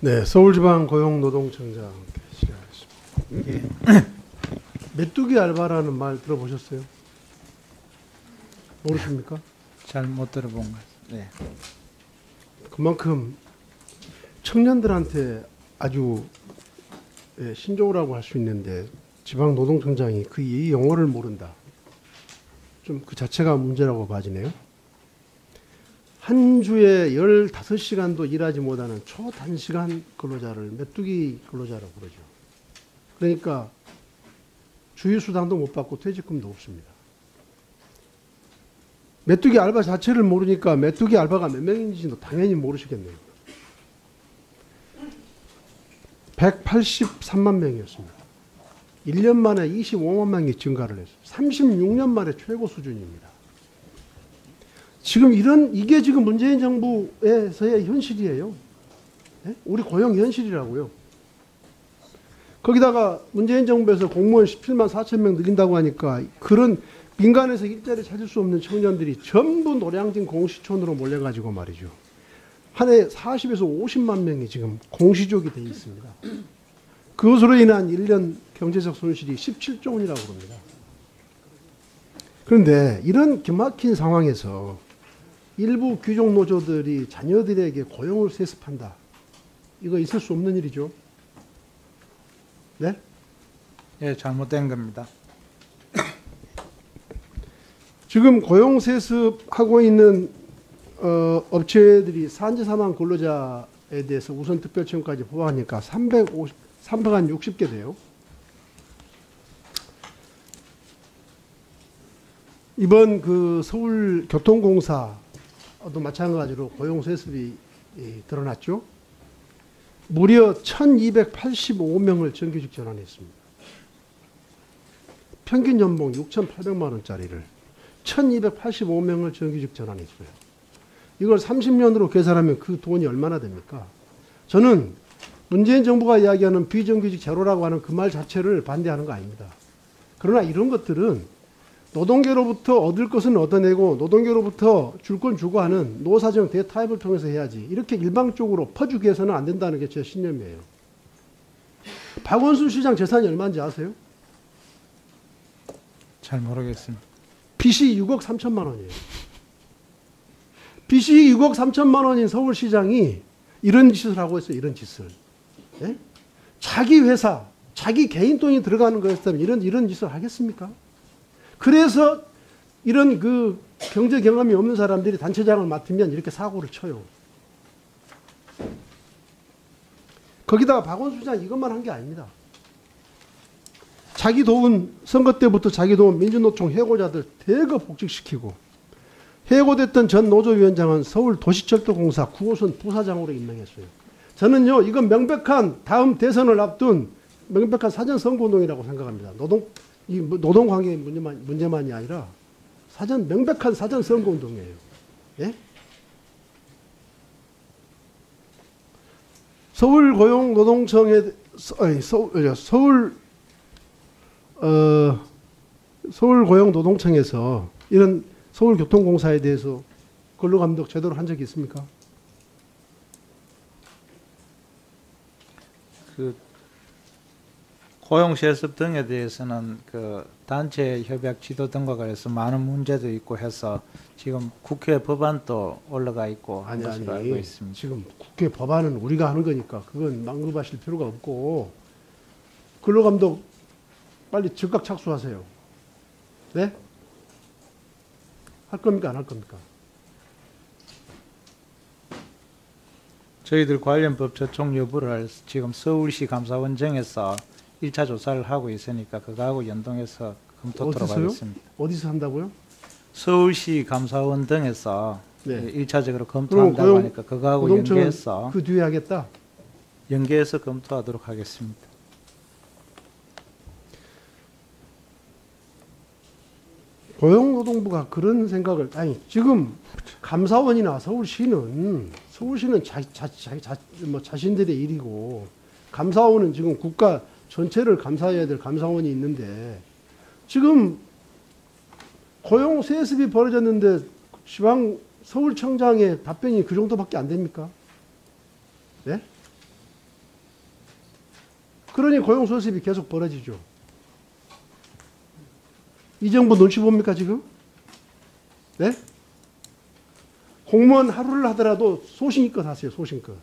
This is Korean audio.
네, 서울지방고용노동청장 시작하겠습니다. 메뚜기 알바라는 말 들어보셨어요? 모르십니까? 잘 못 들어본 것 같아요. 네. 그만큼 청년들한테 아주 예, 신조어라고 할 수 있는데 지방노동청장이 그 이 용어를 모른다. 좀 그 자체가 문제라고 봐지네요. 한 주에 15시간도 일하지 못하는 초단시간 근로자를 메뚜기 근로자라고 그러죠. 그러니까 주휴수당도 못 받고 퇴직금도 없습니다. 메뚜기 알바 자체를 모르니까 메뚜기 알바가 몇 명인지도 당연히 모르시겠네요. 183만 명이었습니다. 1년 만에 25만 명이 증가를 했어요. 36년 만에 최고 수준입니다. 지금 이런 이게 지금 문재인 정부에서의 현실이에요. 네? 우리 고용 현실이라고요. 거기다가 문재인 정부에서 공무원 17만 4천 명 늘린다고 하니까 그런 민간에서 일자리 찾을 수 없는 청년들이 전부 노량진 공시촌으로 몰려가지고 말이죠. 한 해 40에서 50만 명이 지금 공시족이 돼 있습니다. 그것으로 인한 1년 경제적 손실이 17조 원이라고 합니다. 그런데 이런 기막힌 상황에서 일부 귀족 노조들이 자녀들에게 고용을 세습한다. 이거 있을 수 없는 일이죠. 네? 예, 잘못된 겁니다. 지금 고용 세습하고 있는 어, 업체들이 산재 사망 근로자에 대해서 우선 특별 채용까지 포함하니까 350, 360개 돼요. 이번 그 서울교통공사 도 마찬가지로 고용 세습이 예, 드러났죠. 무려 1285명을 정규직 전환했습니다. 평균 연봉 6,800만 원짜리를 1285명을 정규직 전환했어요. 이걸 30년으로 계산하면 그 돈이 얼마나 됩니까? 저는 문재인 정부가 이야기하는 비정규직 제로라고 하는 그 말 자체를 반대하는 거 아닙니다. 그러나 이런 것들은 노동계로부터 얻을 것은 얻어내고 노동계로부터 줄 건 주고 하는 노사정 대타협을 통해서 해야지 이렇게 일방적으로 퍼주기 해서는 안 된다는 게 제 신념이에요. 박원순 시장 재산이 얼마인지 아세요? 잘 모르겠습니다. 빚이 6억 3천만 원이에요. 빚이 6억 3천만 원인 서울시장이 이런 짓을 하고 있어요. 이런 짓을. 예? 자기 회사, 자기 개인 돈이 들어가는 거였다면 이런 이런 짓을 하겠습니까? 그래서 이런 그 경제 경험이 없는 사람들이 단체장을 맡으면 이렇게 사고를 쳐요. 거기다가 박원순 시장 이것만 한 게 아닙니다. 자기 도운 선거 때부터 자기 도운 민주노총 해고자들 대거 복직시키고 해고됐던 전 노조위원장은 서울 도시철도공사 9호선 부사장으로 임명했어요. 저는요 이건 명백한 다음 대선을 앞둔 명백한 사전 선거운동이라고 생각합니다. 노동 이 노동 관계 문제만 문제만이 아니라 사전 명백한 사전 선거 운동이에요. 예? 서울 고용 노동청에 서울 서울 어, 서울 고용 노동청에서 이런 서울 교통공사에 대해서 근로 감독 제대로 한 적이 있습니까? 그 고용 실습 등에 대해서는 그 단체 협약 지도 등과 관해서 많은 문제도 있고 해서 지금 국회 법안도 올라가 있고 한 아니 것으로 아니 알고 있습니다. 지금 국회 법안은 우리가 하는 거니까 그건 망급하실 필요가 없고 근로감독 빨리 즉각 착수하세요. 네? 할 겁니까 안 할 겁니까? 저희들 관련 법 접촉 여부를 지금 서울시 감사원장에서 1차 조사를 하고 있으니까 그거하고 연동해서 검토토록 어디서요? 하겠습니다. 어디서 한다고요? 서울시 감사원 등에서 네. 1차적으로 그럼 검토한다고 고용- 하니까 그거하고 연계해서 그 뒤에 하겠다. 연계해서 검토하도록 하겠습니다. 고용노동부가 그런 생각을 아니 지금 감사원이나 서울시는 서울시는 자, 자, 자, 자, 뭐 자신들의 일이고 감사원은 지금 국가 전체를 감사해야 될 감사원이 있는데 지금 고용 세습이 벌어졌는데 지방 서울청장의 답변이 그 정도밖에 안 됩니까? 네? 그러니 고용 소습이 계속 벌어지죠. 이 정부 눈치 봅니까 지금? 네? 공무원 하루를 하더라도 소신껏 하세요. 소신껏.